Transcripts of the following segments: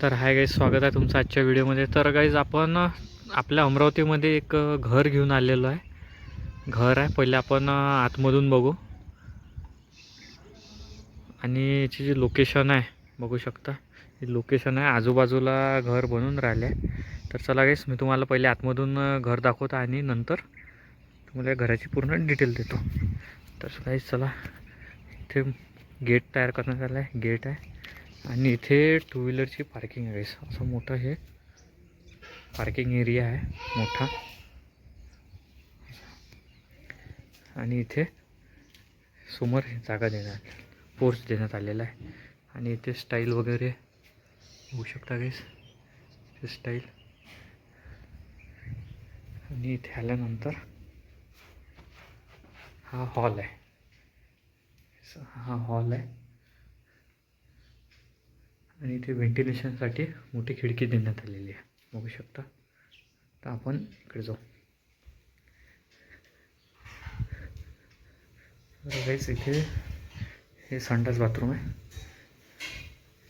तर hi guys स्वागत आहे तुमचं आजच्या व्हिडिओमध्ये. तर गाईज आपण आपल्या अमरावतीमध्ये एक घर घेऊन आलेलो आहे. घर आहे पहिले आपण आतमधून बघू. आणि याची जी लोकेशन आहे बघू शकता. ही लोकेशन आहे आजूबाजूला घर बनून राहिले. आहे तर चला गाईस मी तुम्हाला पहिले आतमधून घर दाखवतो आणि नंतर तुम्हाला या घराची पूर्ण डिटेल देतो. तर गाईस चला. इथे गेट तयार करण्यात आलं आहे गेट आहे. आणि इथे टू व्हीलरची पार्किंग आहे असं मोठं हे पार्किंग एरिया आहे. मोठा. आणि इथे समोर जागा देण्यात पोर्च देण्यात आलेला आहे. आणि इथे स्टाईल वगैरे होऊ शकता गाईस स्टाईल आणि इथे आल्यानंतर हा हॉल आहे. हा हॉल आहे. आणि इथे व्हेंटिलेशनसाठी मोठी खिडकी देण्यात आलेली आहे. बघू शकता. तर आपण इकडे जाऊ. गाईस इथे हे संडास बाथरूम आहे.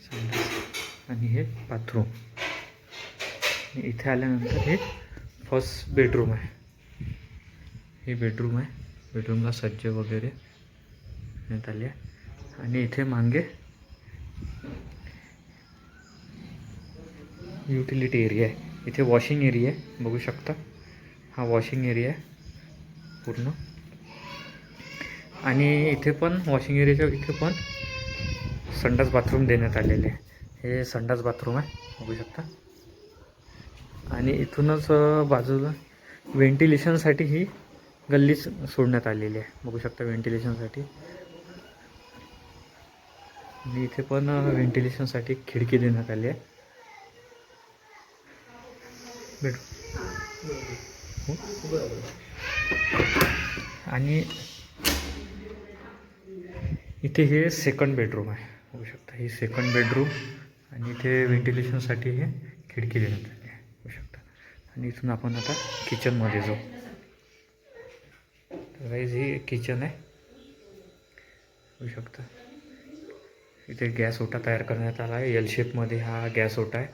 संडास आणि हे बाथरूम इथे आल्यानंतर हे फर्स्ट बेडरूम आहे. हे बेडरूम आहे. बेडरूमला सज्ज वगैरे देण्यात आले आहे. आणि इथे मागे युटिलिटी एरिया आहे. इथे वॉशिंग एरिया आहे. बघू शकता. हा वॉशिंग एरिया आहे. पूर्ण. आणि इथे पण वॉशिंग एरियाच्या इथे पण संडास बाथरूम देण्यात आलेले आहे. हे संडास बाथरूम आहे. बघू शकता. आणि इथूनच बाजूला व्हेंटिलेशनसाठी ही गल्लीच सोडण्यात आलेली आहे. बघू शकता व्हेंटिलेशनसाठी. आणि इथे पण व्हेंटिलेशनसाठी खिडकी देण्यात आली आहे. भेटू. आणि इथे हे सेकंड बेडरूम आहे. बघू शकता ही सेकंड बेडरूम आणि इथे व्हेंटिलेशनसाठी हे खिडकी देण्यात आली आहे. बघू शकता. आणि इथून आपण आता किचनमध्ये जाऊ. तर गाईज ही किचन आहे. बघू शकता. इथे गॅस ओटा तयार करण्यात आला आहे. एल शेपमध्ये हा गॅस ओटा आहे.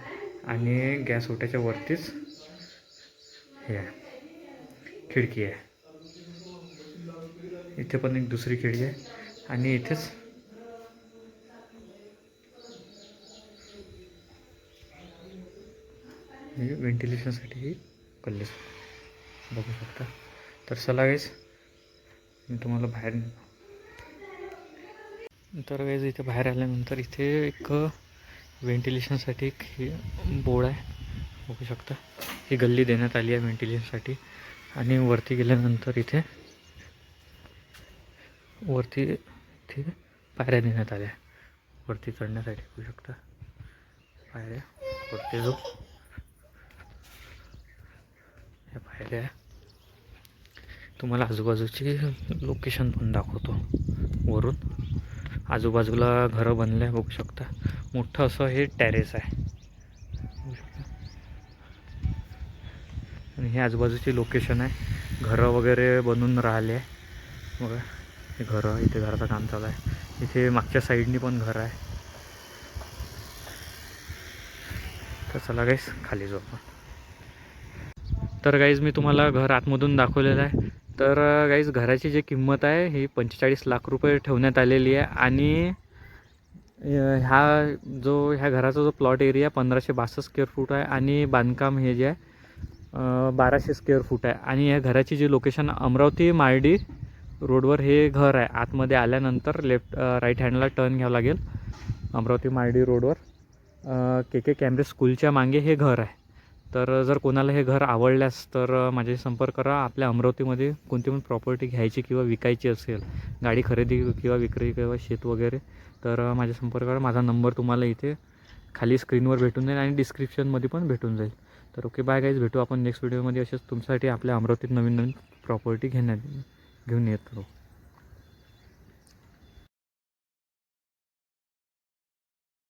आणि गॅस ओट्याच्या वरतीच हे। आहे खिडकी आहे इथे पण एक दुसरी खिडकी आहे आणि इथेच व्हेंटिलेशनसाठी ही कल्ले बघू शकता. तर चला गाईज मी तुम्हाला बाहेर तर गाईज इथे बाहेर आल्यानंतर इथे एक व्हेंटिलेशनसाठी एक बोर्ड आहे. बघू शकता. ही गल्ली देण्यात आली आहे व्हेंटिलेशनसाठी. आणि वरती गेल्यानंतर इथे वरती इथे पायऱ्या देण्यात आल्या. वरती चढण्यासाठी बघू शकता. पायऱ्या वरती जो या पायऱ्या तुम्हाला आजूबाजूची लोकेशन पण दाखवतो. वरून आजूबाजूला घरं बनले बघू शकता. मोठं असं हे टॅरेस आहे. हे आजूबाजूची लोकेशन आहे. घरं वगैरे बनून राहिले. आहे बघा हे घरं इथे घराचं काम चालू आहे. इथे मागच्या साईडनी पण घर आहे. तर चला गाईस खाली जाऊ आपण. तर गाईज मी तुम्हाला घर आतमधून दाखवलेलं आहे. तर गाईज घराची जी किंमत आहे ही पंचेचाळीस लाख रुपये ठेवण्यात आलेली आहे. आणि ह्या जो ह्या घराचा जो प्लॉट एरिया पंधराशे बासष्ट स्क्वेअर फूट आहे. आणि बांधकाम हे जे आहे बाराशे स्क्वेअर फूट आहे. आणि या घराची जी लोकेशन अमरावती मार्डी रोडवर हे घर आहे. आतमध्ये आल्यानंतर लेफ्ट राईट हँडला टर्न घ्यावं लागेल. अमरावती मार्डी रोडवर. के के कॅमरे स्कूलच्या मागे हे घर आहे. तर जर कोणाला हे घर आवडल्यास तर माझ्याशी संपर्क करा. आपल्या अमरावतीमध्ये कोणती पण प्रॉपर्टी घ्यायची किंवा विकायची असेल गाडी खरेदी किंवा विक्री किंवा शेत वगैरे तर माझ्या संपर्क करा माझा नंबर तुम्हाला इथे खाली स्क्रीनवर भेटून जाईल आणि डिस्क्रिप्शनमध्ये पण भेटून जाईल. तर ओके बाय गाईज भेटू आपण नेक्स्ट व्हिडिओमध्ये असेच तुमच्यासाठी आपल्या अमरावतीत नवीन नवीन प्रॉपर्टी घेण्यात घेऊन येत